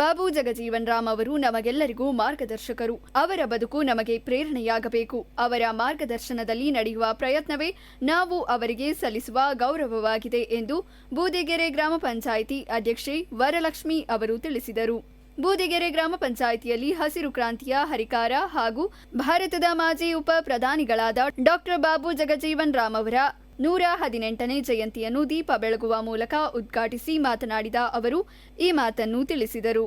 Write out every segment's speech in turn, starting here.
ಬಾಬು ಜಗಜೀವನ್ ರಾಮ್ ಅವರು ನಮಗೆಲ್ಲರಿಗೂ ಮಾರ್ಗದರ್ಶಕರು. ಅವರ ಬದುಕು ನಮಗೆ ಪ್ರೇರಣೆಯಾಗಬೇಕು. ಅವರ ಮಾರ್ಗದರ್ಶನದಲ್ಲಿ ನಡೆಯುವ ಪ್ರಯತ್ನವೇ ನಾವು ಅವರಿಗೆ ಸಲ್ಲಿಸುವ ಗೌರವವಾಗಿದೆ ಎಂದು ಬೂದಿಗೆರೆ ಗ್ರಾಮ ಪಂಚಾಯಿತಿ ಅಧ್ಯಕ್ಷೆ ವರಲಕ್ಷ್ಮಿ ಅವರು ತಿಳಿಸಿದರು. ಬೂದಿಗೆರೆ ಗ್ರಾಮ ಪಂಚಾಯಿತಿಯಲ್ಲಿ ಹಸಿರು ಕ್ರಾಂತಿಯ ಹರಿಕಾರ ಹಾಗೂ ಭಾರತದ ಮಾಜಿ ಉಪ ಪ್ರಧಾನಿಗಳಾದ ಡಾಕ್ಟರ್ ಬಾಬು ಜಗಜೀವನ್ ರಾಮ್ ಅವರ ನೂರ ಹದಿನೆಂಟನೇ ಜಯಂತಿಯನ್ನು ದೀಪ ಬೆಳಗುವ ಮೂಲಕ ಉದ್ಘಾಟಿಸಿ ಮಾತನಾಡಿದ ಅವರು, ಈ ಮಾತನ್ನು ತಿಳಿಸಿದರು.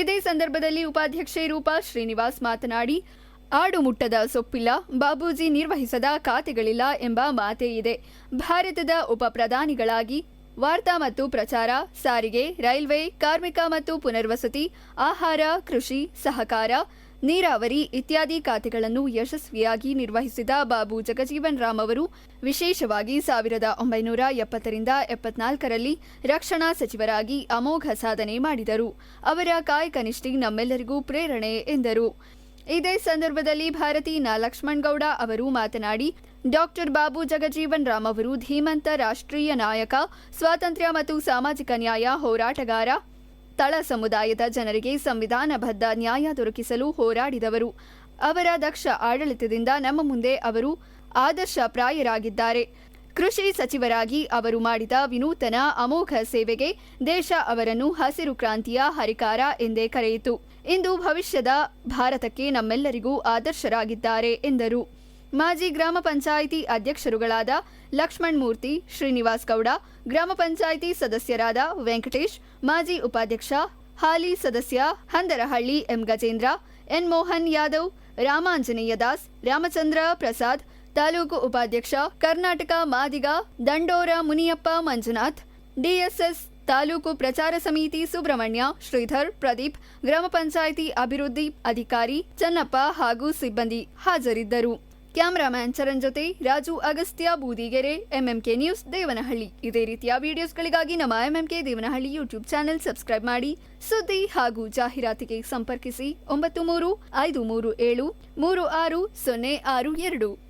ಇದೇ ಸಂದರ್ಭದಲ್ಲಿ ಉಪಾಧ್ಯಕ್ಷೆ ರೂಪಾ ಶ್ರೀನಿವಾಸ್ ಮಾತನಾಡಿ, ಆಡು ಮುಟ್ಟದ ಸೊಪ್ಪಿಲ್ಲ, ಬಾಬೂಜಿ ನಿರ್ವಹಿಸದ ಖಾತೆಗಳಿಲ್ಲ ಎಂಬ ಮಾತೇ ಇದೆ. ಭಾರತದ ಉಪ ಪ್ರಧಾನಿಗಳಾಗಿ ವಾರ್ತಾ ಮತ್ತು ಪ್ರಚಾರ, ಸಾರಿಗೆ, ರೈಲ್ವೆ, ಕಾರ್ಮಿಕ ಮತ್ತು ಪುನರ್ವಸತಿ, ಆಹಾರ, ಕೃಷಿ, ಸಹಕಾರ ನೀರಾವರಿ ಇತ್ಯಾದಿ ಖಾತೆಗಳನ್ನು ಯಶಸ್ವಿಯಾಗಿ ನಿರ್ವಹಿಸಿದ ಬಾಬು ಜಗಜೀವನ್ ರಾಮ್ ಅವರು ವಿಶೇಷವಾಗಿ ಸಾವಿರದ ಒಂಬೈನೂರ ಎಪ್ಪತ್ತರಿಂದ ಎಪ್ಪತ್ನಾಲ್ಕರಲ್ಲಿ ರಕ್ಷಣಾ ಸಚಿವರಾಗಿ ಅಮೋಘ ಸಾಧನೆ ಮಾಡಿದರು. ಅವರ ಕಾಯಕ ನಿಷ್ಠೆ ನಮ್ಮೆಲ್ಲರಿಗೂ ಪ್ರೇರಣೆ ಎಂದರು. ಇದೇ ಸಂದರ್ಭದಲ್ಲಿ ಭಾರತಿ ನ ಲಕ್ಷ್ಮಣಗೌಡ ಅವರು ಮಾತನಾಡಿ, ಡಾಕ್ಟರ್ ಬಾಬು ಜಗಜೀವನ್ ರಾಮ್ ಅವರು ಧೀಮಂತ ರಾಷ್ಟ್ರೀಯ ನಾಯಕ, ಸ್ವಾತಂತ್ರ್ಯ ಮತ್ತು ಸಾಮಾಜಿಕ ನ್ಯಾಯ ಹೋರಾಟಗಾರ ತಳ ಸಮುದಾಯದ ಜನರಿಗೆ ಸಂವಿಧಾನಬದ್ಧ ನ್ಯಾಯ ದೊರಕಿಸಲು ಹೋರಾಡಿದವರು. ಅವರ ದಕ್ಷ ಆಡಳಿತದಿಂದ ನಮ್ಮ ಮುಂದೆ ಅವರು ಆದರ್ಶ ಪ್ರಾಯರಾಗಿದ್ದಾರೆ. ಕೃಷಿ ಸಚಿವರಾಗಿ ಅವರು ಮಾಡಿದ ವಿನೂತನ ಅಮೋಘ ಸೇವೆಗೆ ದೇಶ ಅವರನ್ನು ಹಸಿರು ಕ್ರಾಂತಿಯ ಹರಿಕಾರ ಎಂದೇ ಕರೆಯಿತು. ಇಂದು ಭವಿಷ್ಯದ ಭಾರತಕ್ಕೆ ನಮ್ಮೆಲ್ಲರಿಗೂ ಆದರ್ಶರಾಗಿದ್ದಾರೆ ಎಂದರು. ಮಾಜಿ ಗ್ರಾಮ ಪಂಚಾಯಿತಿ ಅಧ್ಯಕ್ಷರುಗಳಾದ ಲಕ್ಷ್ಮಣ್ ಮೂರ್ತಿ, ಶ್ರೀನಿವಾಸ್ ಗೌಡ, ಗ್ರಾಮ ಪಂಚಾಯಿತಿ ಸದಸ್ಯರಾದ ವೆಂಕಟೇಶ್, ಮಾಜಿ ಉಪಾಧ್ಯಕ್ಷ, ಹಾಲಿ ಸದಸ್ಯ ಹಂದರಹಳ್ಳಿ ಎಂ ಗಜೇಂದ್ರ, ಎನ್ ಮೋಹನ್ ಯಾದವ್, ರಾಮಾಂಜನೇಯ ದಾಸ್, ರಾಮಚಂದ್ರ ಪ್ರಸಾದ್, ತಾಲೂಕು ಉಪಾಧ್ಯಕ್ಷ ಕರ್ನಾಟಕ ಮಾದಿಗ ದಂಡೋರ ಮುನಿಯಪ್ಪ ಮಂಜುನಾಥ್, ಡಿಎಸ್ಎಸ್ ತಾಲೂಕು ಪ್ರಚಾರ ಸಮಿತಿ ಸುಬ್ರಹ್ಮಣ್ಯ ಶ್ರೀಧರ್ ಪ್ರದೀಪ್, ಗ್ರಾಮ ಪಂಚಾಯಿತಿ ಅಭಿವೃದ್ಧಿ ಅಧಿಕಾರಿ ಚನ್ನಪ್ಪ ಹಾಗೂ ಸಿಬ್ಬಂದಿ ಹಾಜರಿದ್ದರು. ಕ್ಯಾಮರಾಮ್ಯಾನ್ ಚರಣ್ ಜೊತೆ ರಾಜು ಅಗಸ್ತ್ಯ ಬೂದಿಗೆರೆ ಎಂಎಂಕೆ ನ್ಯೂಸ್ ದೇವನಹಳ್ಳಿ. ಇದೇ ರೀತಿಯ ವಿಡಿಯೋಸ್ಗಳಿಗಾಗಿ ನಮ್ಮ MMK Devanahalli YouTube channel subscribe ಮಾಡಿ. ಸುದ್ದಿ ಹಾಗೂ ಜಾಹೀರಾತಿಗೆ ಸಂಪರ್ಕಿಸಿ ಒಂಬತ್ತು ಮೂರು ಐದು ಮೂರು ಏಳು ಮೂರು ಆರು ಸೊನ್ನೆ ಆರು ಎರಡು.